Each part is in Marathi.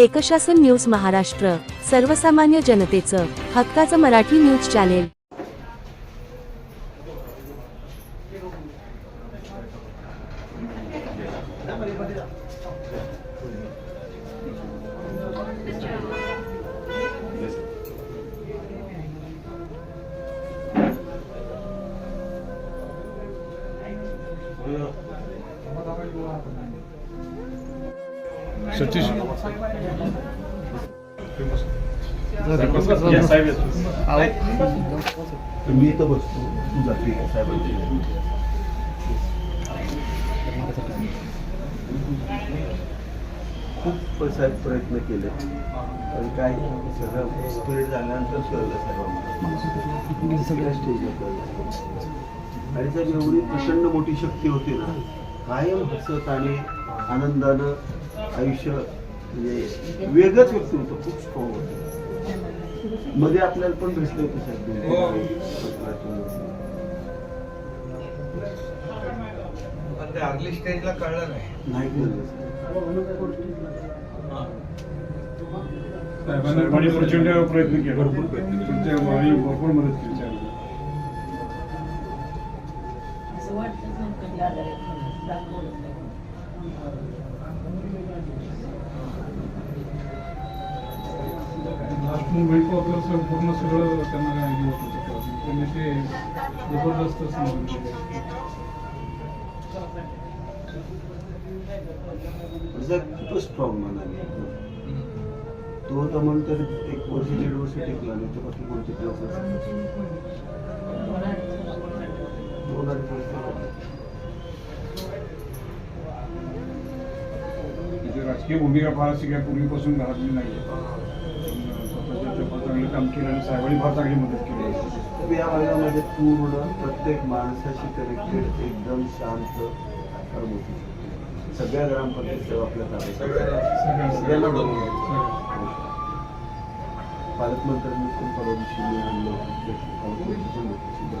एकशासन न्यूज महाराष्ट्र सर्वसामान्य जनतेचं हक्काचं मराठी न्यूज चॅनेल. सतीश. मी इथं बसतो. तू जाते का साहेबांची खूप साहेब प्रयत्न केले. पण काय सगळं स्पिरिट झाल्यानंतर कळलं साहेबांना सगळ्या स्टेजला कळलं. आणि साहेब एवढी प्रचंड मोठी शक्ती होती ना कायम हसत आणि आनंदानं आयुष्य म्हणजे वेगळंच व्यक्ती होतं खूप स्ट्रॉंग होतं. मध्ये आपल्याला पण भेटले होते साहेब. अर्ली स्टेजला कळलं नाही. साहेबांना प्रचंड प्रयत्न केले. भरपूर प्रयत्न भरपूर मदत केली. मुंबईचं होतं संपूर्ण सगळं त्यांना हे होत होतं त्यांनी ते जबरदस्त. पण साहेब खूपच स्ट्रॉंग म्हणाले तो होता म्हणून तर एक वर्ष दीड वर्ष टिकला नाही तर बाकी कोणते दिवस दोन अडीच वर्ष राजकीय भूमिका फार अशी काय पूर्वीपासून घरातली नाही पण स्वतःच्या फार चांगलं काम केलं आणि साहेबांनी फार चांगली मदत केली. तर या भागामध्ये पूर्ण प्रत्येक माणसाशी कनेक्टेड एकदम शांत होती सगळ्या ग्रामपंचायत सेवा आपल्या ताब्यात सगळ्या सगळ्यांना. पालकमंत्र्यांनी पण परवा दिवशी मी आणलं पालकमंत्री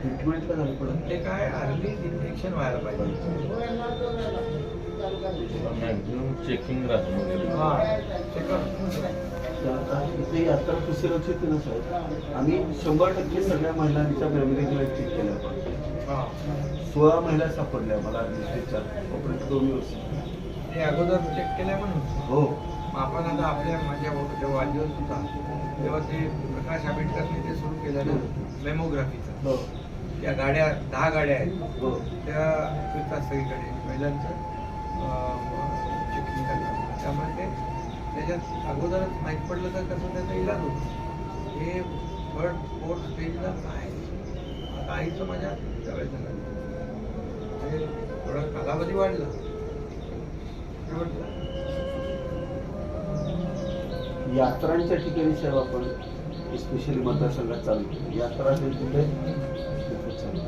ते काय अर्ली डिटेक्शन व्हायला पाहिजे. मॅक्झिमम चेकिंग हा. आता सुरक्षित ना साहेब आम्ही शंभर टक्के सगळ्या महिलांच्या मेमरी चेक केल्या. हा. सोळा महिला सापडल्या मला डिस्ट्रिक्टच्या ऑपरेट दोन वर्ष ते अगोदर चेक केल्या म्हणून? हो. आपण आता आपल्या माझ्या जेव्हा वाढदिवस होता तेव्हा ते प्रकाश आंबेडकरने ते सुरू केलं ना मेमोग्राफीचं त्या गाड्या दहा गाड्या आहेत. हो. त्या फिरतात सगळीकडे महिलांचं चेकिंग करतात. त्यामुळे ते त्याच्यात अगोदरच माहीत पडलं तर कसं त्याचा इलाज होतो. हे थर्ड फोर्थ स्टेजला काय आता आईचं माझ्या त्यावेळेस झालं. म्हणजे थोडा कालावधी वाढला. शेवटला यात्रांच्या ठिकाणी साहेब आपण स्पेशली मतदारसंघात चालू केली. यात्रा हे तिथे खूपच चालू.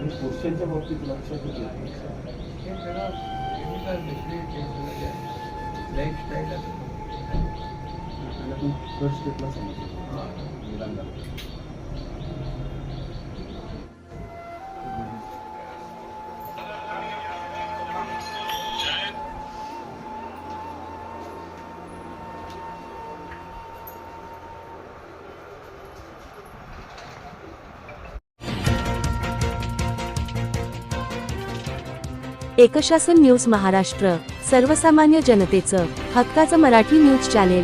आणि पुरुषांच्या बाबतीत लक्षात येते लाईफस्टाईल फर्स्ट एकशासन न्यूज महाराष्ट्र सर्वसामान्य जनतेचं हक्काचं मराठी न्यूज चॅनेल.